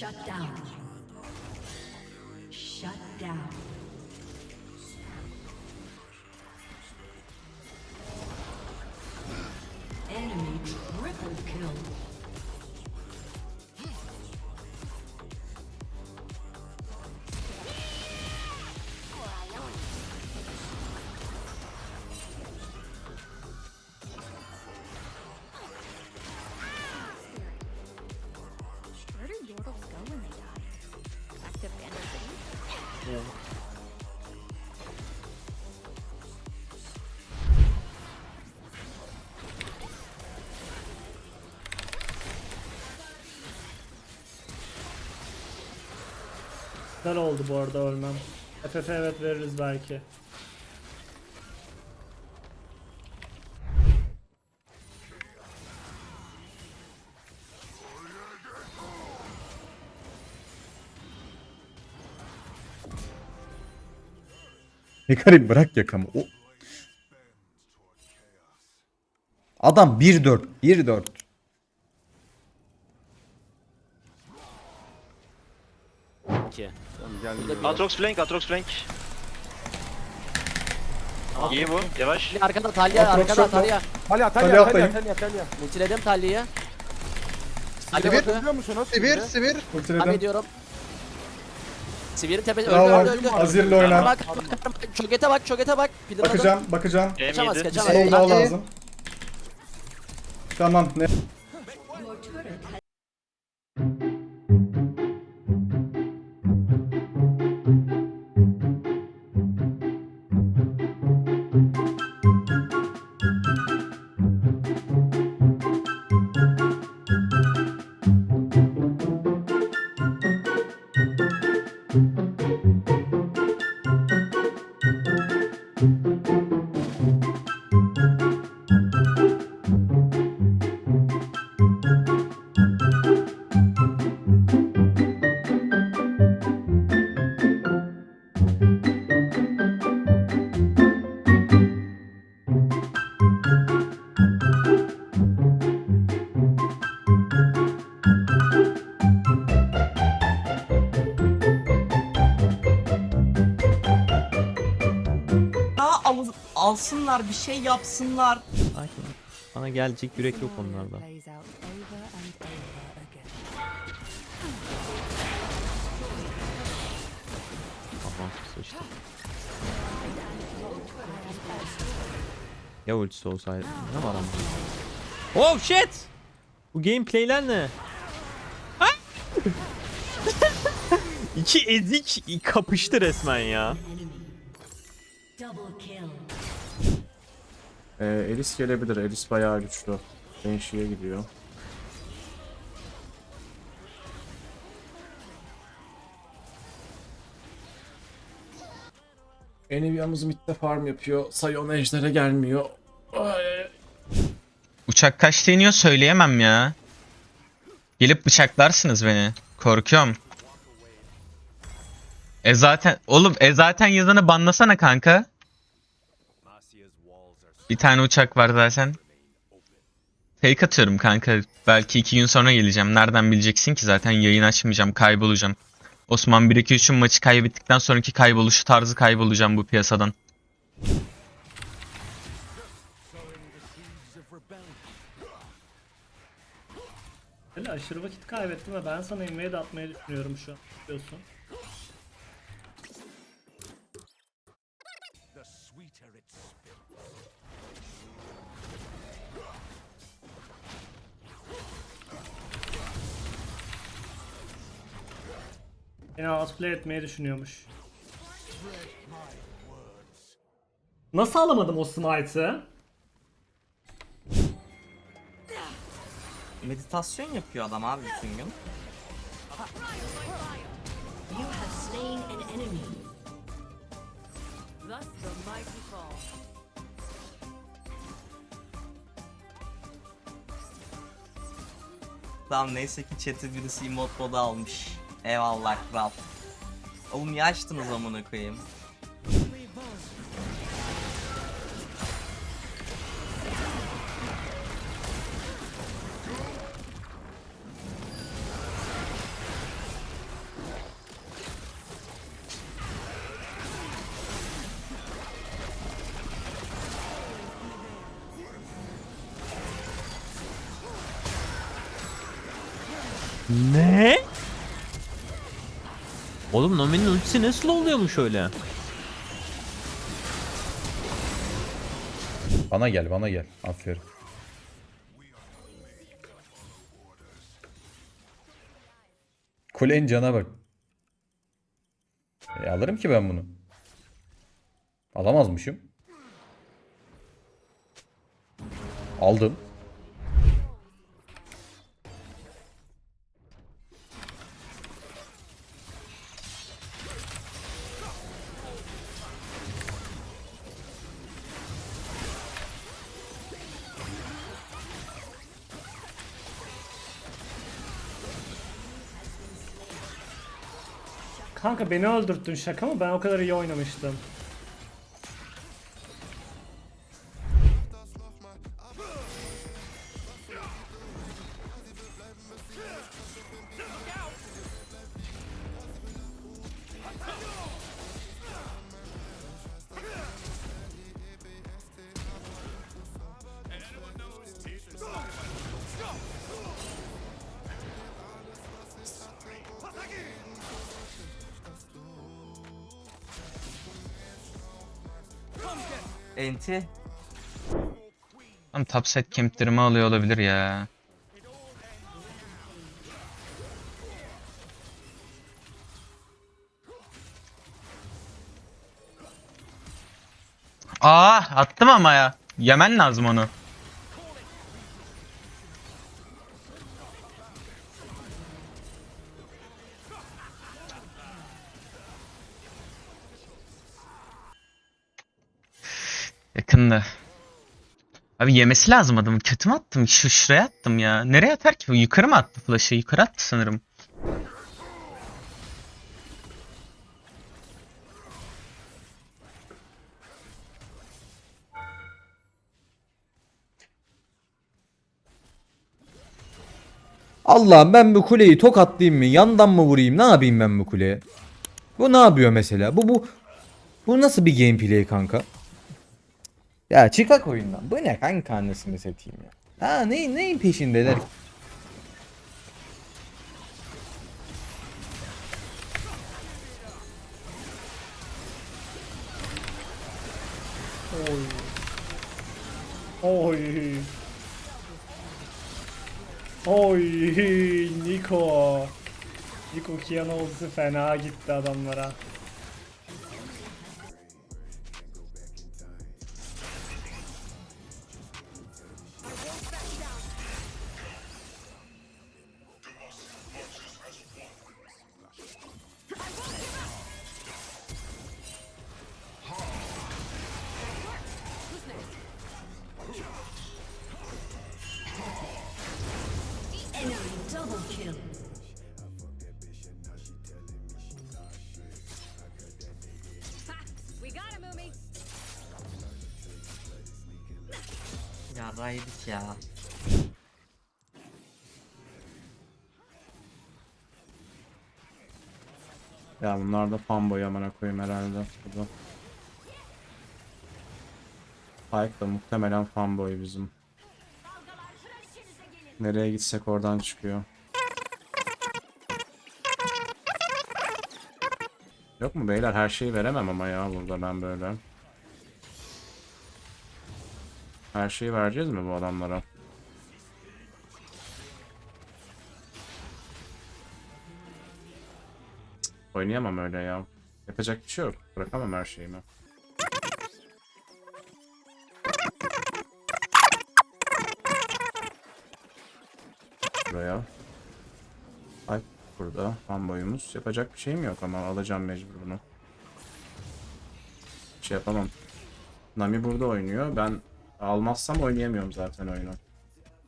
Shut down. Shut down. Güzel oldu bu arada ölmem. FF evet veririz belki. Hekari bırak yakamı. O... Adam 1-4. 1-4. Atrox flank, Atrox flank. İyi bu, yavaş. Arkada Talya, Atrox arkada yok mu? Talya. Talya, Talya Talya, atlayın. Talya, Talya, Talya. Multiledim Talya'yı. Talya Sivir. bakıyor. Biliyor musunuz? Sivir, sivir. Devam Ultiledim. ediyorum. Sivir'in tepesi Bravo. öldü öldü öldü. Azir'le oyna. Bak, bak, bak, çökete bak, çökete bak. Pillar aldım. Bakacağım, bakacağım. Kaçamaz, M7. kaçamaz. Sol daha Hadi. lazım. Tamam. Ne? Alsınlar bir şey yapsınlar. Sakin. Bana gelecek yürek yok onlarda. Aha sıçtı. Ya ultisi olsaydı. Ne var ama? Oh shit! Bu gameplayler ne? İki ezik kapıştı resmen ya. Ee, Elis gelebilir. Elis bayağı güçlü. Banshee'ye gidiyor. Enivia'mız midde farm yapıyor. Sion ejder'e gelmiyor. Ay. Uçak kaçta iniyor söyleyemem ya. Gelip bıçaklarsınız beni. Korkuyorum. E zaten oğlum e zaten yazanı banlasana kanka. Bir tane uçak var zaten. Fake atıyorum kanka. Belki iki gün sonra geleceğim. Nereden bileceksin ki zaten yayın açmayacağım. Kaybolacağım. Osman 1-2-3'ün maçı kaybettikten sonraki kayboluşu tarzı kaybolacağım bu piyasadan. Öyle aşırı vakit kaybettim ve ben sana invade atmayı düşünüyorum şu an. Biliyorsun. Outplay etmeyi düşünüyormuş. Nasıl alamadım o smite'ı? Meditasyon yapıyor adam abi bütün gün. Tamam neyse ki chat'i birisi emote moda almış. Eyvallah kral. Oğlum niye açtınız amına koyayım? Ne? Oğlum Nami'nin ultisi nasıl oluyormuş öyle? Bana gel bana gel. Aferin. Kulenin cana bak. E, alırım ki ben bunu. Alamazmışım. Aldım. Kanka beni öldürttün şaka mı? Ben o kadar iyi oynamıştım. Enti. Tam topset kemplerimi alıyor olabilir ya. Aa attım ama ya. Yemen lazım onu. Yakında. Abi yemesi lazım adamın. Kötü mü attım? Şu şuraya attım ya. Nereye atar ki bu? Yukarı mı attı flash'ı? Yukarı attı sanırım. Allah'ım ben bu kuleyi tokatlayayım mı? Yandan mı vurayım? Ne yapayım ben bu kuleye? Bu ne yapıyor mesela? Bu bu bu nasıl bir gameplay kanka? Ya çıkak oyundan. Bu ne kanka annesini satayım ya. Ha ne neyin peşindeler? ki? Oy. Oy Niko. Niko Kian oldu fena gitti adamlara. Yarraydık ya. Ya bunlar da fanboy amına koyayım herhalde. Burada. Pike da muhtemelen fanboy bizim. Nereye gitsek oradan çıkıyor. Yok mu beyler her şeyi veremem ama ya burada ben böyle. Her şeyi vereceğiz mi bu adamlara? Oynayamam öyle ya. Yapacak bir şey yok. Bırakamam her şeyimi. Buraya. Ay burada fanboyumuz. Yapacak bir şeyim yok ama alacağım mecbur bunu. Şey yapamam. Nami burada oynuyor. Ben almazsam oynayamıyorum zaten oyunu.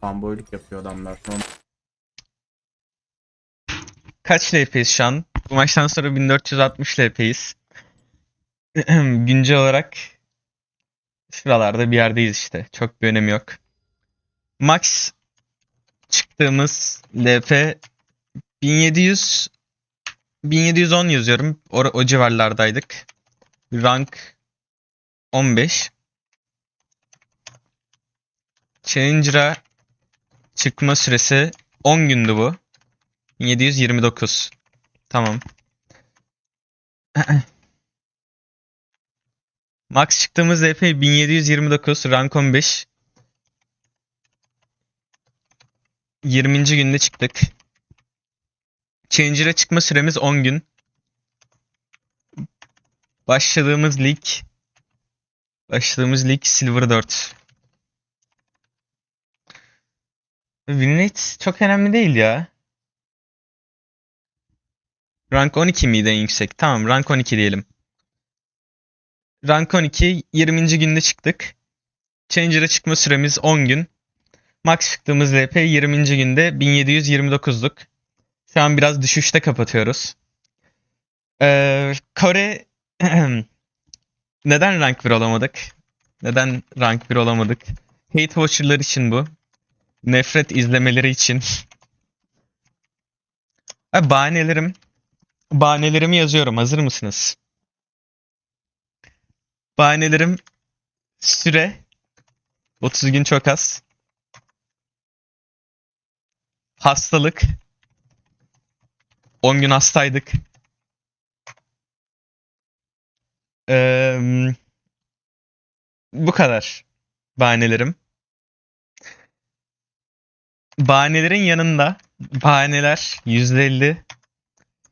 Fanboyluk yapıyor adamlar. Kaç LP'yiz şu an? Bu maçtan sonra 1460 LP'yiz. Güncel olarak şuralarda bir yerdeyiz işte. Çok bir önemi yok. Max çıktığımız LP 1700 1710 yazıyorum. O, o civarlardaydık. Rank 15. Challenger'a çıkma süresi 10 gündü bu. 1729. Tamam. Max çıktığımız EP 1729. Rank 15. 20. günde çıktık. Changer'a çıkma süremiz 10 gün. Başladığımız lig Başladığımız lig Silver 4. Win çok önemli değil ya. Rank 12 miydi en yüksek? Tamam rank 12 diyelim. Rank 12 20. günde çıktık. Changer'a çıkma süremiz 10 gün. Max çıktığımız LP 20. günde 1729'luk. Şu an biraz düşüşte kapatıyoruz. Ee, Kore neden rank 1 olamadık? Neden rank 1 olamadık? Hate watcher'lar için bu. Nefret izlemeleri için. Ha, bahanelerim. Bahanelerimi yazıyorum. Hazır mısınız? Bahanelerim süre 30 gün çok az. Hastalık 10 gün hastaydık. Eee, bu kadar bahanelerim. Bahanelerin yanında bahaneler %50.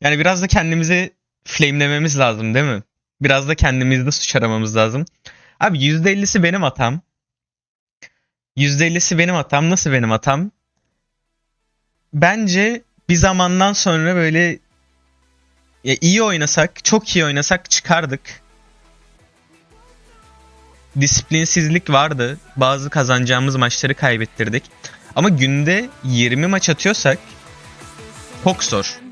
Yani biraz da kendimizi flamelememiz lazım değil mi? Biraz da kendimizde suç aramamız lazım. Abi %50'si benim hatam. %50'si benim hatam. Nasıl benim hatam? Bence bir zamandan sonra böyle ya iyi oynasak, çok iyi oynasak çıkardık. Disiplinsizlik vardı. Bazı kazanacağımız maçları kaybettirdik. Ama günde 20 maç atıyorsak çok zor.